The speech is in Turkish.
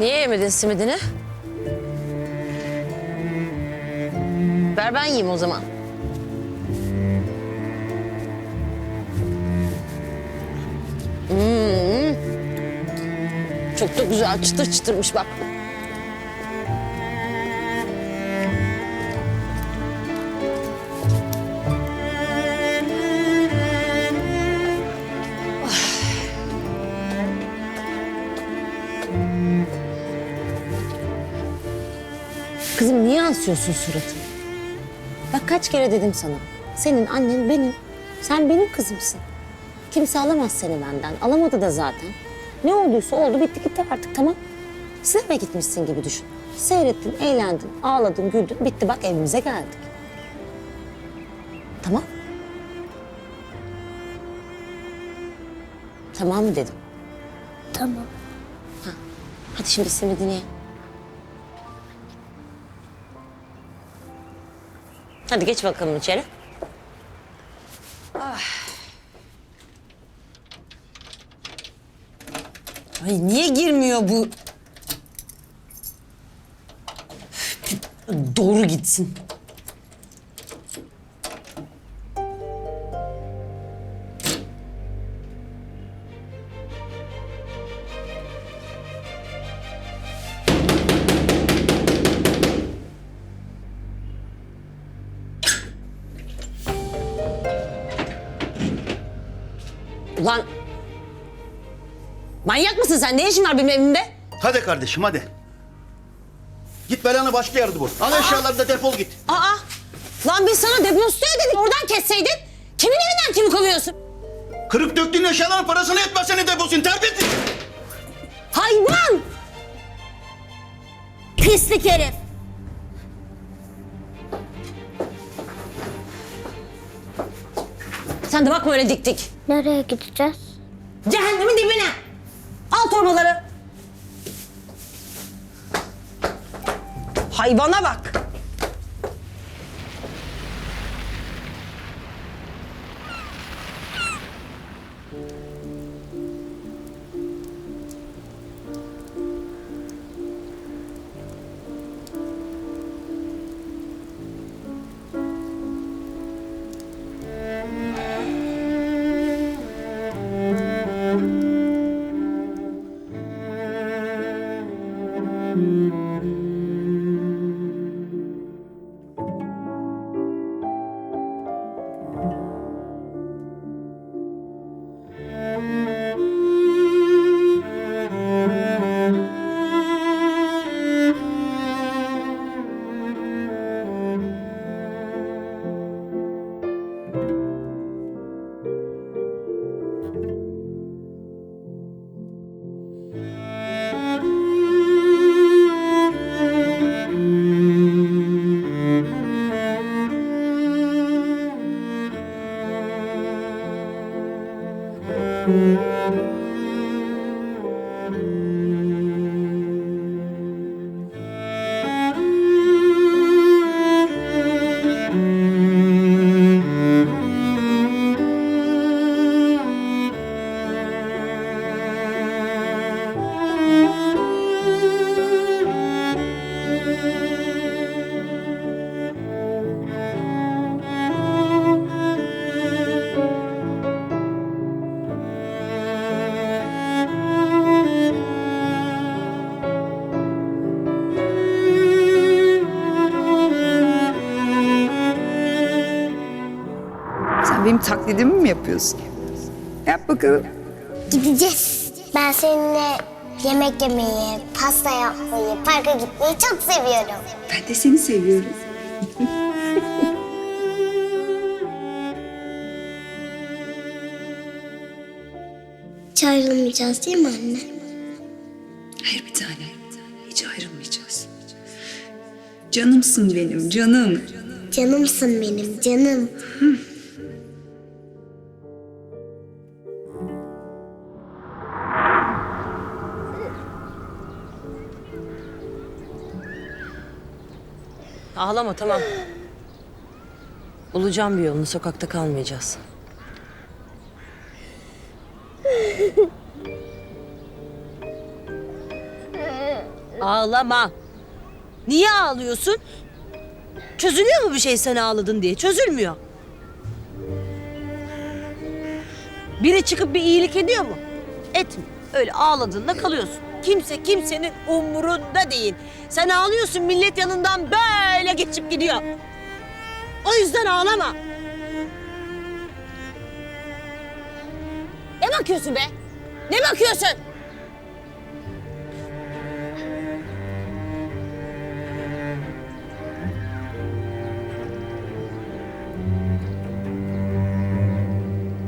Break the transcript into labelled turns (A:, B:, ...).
A: Niye yemedin simidini? Ver ben yiyeyim o zaman. Hmm. Çok da güzel çıtır çıtırmış bak. Kızım niye asıyorsun suratını? Bak kaç kere dedim sana. Senin annen benim. Sen benim kızımsın. Kimse alamaz seni benden. Alamadı da zaten. Ne olduysa oldu bitti gitti artık tamam. Sinemaya gitmişsin gibi düşün. Seyrettin, eğlendin, ağladın, güldün. Bitti bak evimize geldik. Tamam. Tamam mı dedim.
B: Tamam.
A: Hadi şimdi simidini ye. Hadi geç bakalım içeri. Ay niye girmiyor bu? Doğru gitsin. Ulan manyak mısın sen? Ne işin var benim evimde?
C: Hadi kardeşim hadi. Git belanı başka yerde bul. Al eşyalarını da defol git.
A: Aa, lan biz sana depozito ödedik. Oradan kesseydin. Kimin evinden kimi kovuyorsun?
C: Kırıp döktüğün eşyaların parasını etmez seni deposun terbiyesiz.
A: Hayvan!
B: Pislik herif.
A: Sen de bakma öyle dik dik.
B: Nereye gideceğiz?
A: Cehennemin dibine. Al torbaları. Hayvana bak.
D: Sen benim taklidimi mi yapıyorsun? Yap bakalım.
B: Gideceğiz. Ben seninle yemek yemeyi, pasta yapmayı, parka gitmeyi çok seviyorum.
D: Ben de seni seviyorum.
B: Hiç ayrılmayacağız değil mi anne?
D: Hayır bir tane. Hiç ayrılmayacağız. Canımsın benim, canım.
B: Canımsın benim canım.
A: Ağlama tamam. Bulacağım bir yolunu. Sokakta kalmayacağız.
E: Ağlama. Niye ağlıyorsun? Çözülüyor mu bir şey sen ağladın diye? Çözülmüyor. Biri çıkıp bir iyilik ediyor mu? Etmiyor. Öyle ağladığında kalıyorsun. Kimse kimsenin umurunda değil. Sen ağlıyorsun millet yanından böyle gidiyor. O yüzden ağlama.
A: Ne bakıyorsun be? Ne bakıyorsun?